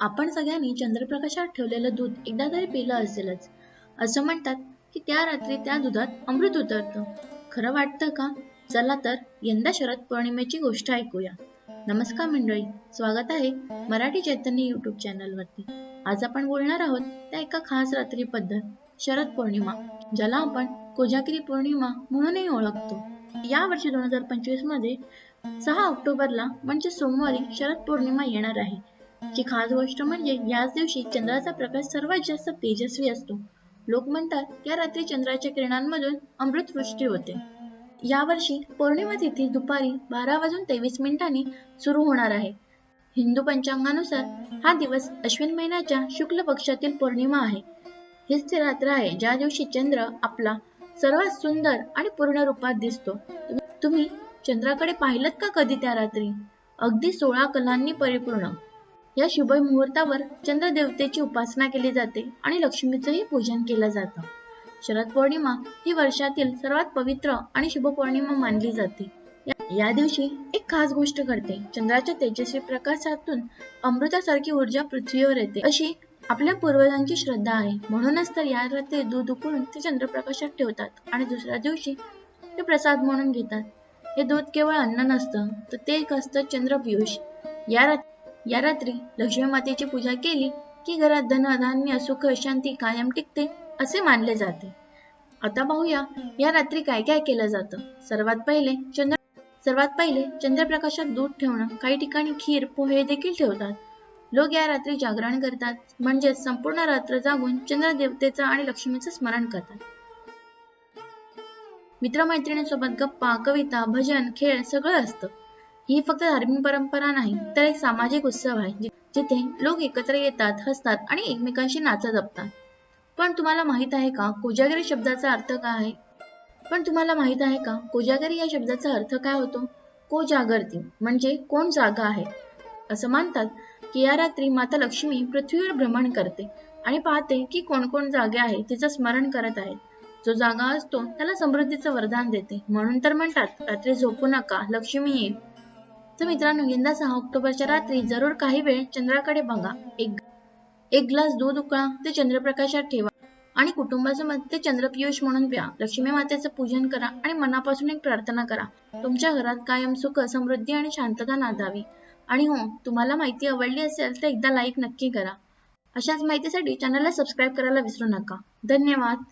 आपण सगळ्यांनी चंद्रप्रकाशात ठेवलेलं दूध एकदा तरी पिलं असेलच. असं म्हणतात की त्या रात्री त्या दुधात अमृत उतरतं. खरं वाटतं का? चला तर यंदा शरद पौर्णिमेची गोष्ट ऐकूया. नमस्कार मंडळी स्वागत आहे मराठी चैतन्य युट्यूब चॅनलवरती आज आपण बोलणार आहोत त्या एका खास रात्री पद्धत शरद पौर्णिमा ज्याला आपण कोजागिरी पौर्णिमा म्हणूनही ओळखतो. या वर्षी दोन हजार पंचवीसमध्ये सहा ऑक्टोबरला म्हणजे सोमवारी शरद पौर्णिमा येणार आहे. ची खास गोष्ट म्हणजे याच दिवशी चंद्राचा प्रकाश सर्वात जास्त तेजस्वी असतो. लोक म्हणतात या रात्री चंद्राच्या किरणांमधून अमृतवृष्टी होते. यावर्षी पौर्णिमा तिथी दुपारी बारा वाजून तेवीस मिनिटांनी सुरू होणार आहे. हिंदू पंचांगानुसार हा दिवस अश्विन महिन्याच्या शुक्ल पक्षातील पौर्णिमा आहे. हीच ती रात्र आहे ज्या दिवशी चंद्र आपला सर्वात सुंदर आणि पूर्ण रूपात दिसतो. तुम्ही चंद्राकडे पाहिलं का कधी त्या रात्री? अगदी सोळा कलांनी परिपूर्ण. या शुभ मुहूर्तावर चंद्र देवतेची उपासना केली जाते आणि लक्ष्मीचंही पूजन केलं जातं. शरद पौर्णिमा ही वर्षातील सर्वात पवित्र आणि शुभ पौर्णिमा मानली जाते. या- या दिवशी एक खास गोष्ट घडते. चंद्राच्या तेजस्वी प्रकाशातून अमृतासारखी ऊर्जा पृथ्वीवर येते. अशी आपल्या पूर्वजांची श्रद्धा आहे. म्हणूनच तर या रात्री दूध उकळून ते चंद्रप्रकाशात ठेवतात आणि दुसऱ्या दिवशी ते प्रसाद म्हणून घेतात. हे दूध केवळ अन्न नसतं तर ते एक असतं चंद्रपियुष. या रात्री या रात्री लक्ष्मी मातेची पूजा केली की घरात धनधान्य सुख शांती कायम टिकते असे मानले जाते. आता पाहूया या रात्री काय काय केलं जातं. सर्वात पहिले चंद्र सर्वात पहिले चंद्रप्रकाशात दूध ठेवणं. काही ठिकाणी खीर पोहे देखील ठेवतात. लोक या रात्री जागरण करतात. म्हणजेच संपूर्ण रात्र जागून चंद्रदेवतेचं आणि लक्ष्मीचं स्मरण करतात. मित्रमैत्रिणींसोबत गप्पा कविता भजन खेळ सगळं असतं. ही फक्त धार्मिक परंपरा नाही तर एक सामाजिक उत्सव आहे जिथे लोक एकत्र येतात हसतात आणि एकमेकांशी नाचत जपतात. पण तुम्हाला माहीत आहे का कोजागिरी शब्दाचा अर्थ काय आहे? पण तुम्हाला माहीत आहे का कोजागिरी या शब्दाचा अर्थ काय होतो? कोजागरती म्हणजे कोण जागा आहे? असं मानतात की या रात्री माता लक्ष्मी पृथ्वीवर भ्रमण करते आणि पाहते की कोण कोण जागे आहे तिचं स्मरण करत आहेत. जो जागा असतो त्याला समृद्धीचं वरदान देते. म्हणून तर म्हणतात रात्री झोपू नका लक्ष्मी येईल. तर मित्रांनो यंदा सहा ऑक्टोबरच्या रात्री जरूर काही वेळ चंद्राकडे बघा. एक एक ग्लास दूध उकळा ते चंद्रप्रकाशात ठेवा आणि कुटुंबासोबत ते चंद्रपियुष म्हणून प्या. लक्ष्मी मातेचं पूजन करा आणि मनापासून एक प्रार्थना करा. तुमच्या घरात कायम सुख समृद्धी आणि शांतता नांदावी. आणि हो तुम्हाला माहिती आवडली असेल तर एकदा लाईक नक्की करा. अशाच माहितीसाठी चॅनलला सबस्क्राईब करायला विसरू नका. धन्यवाद.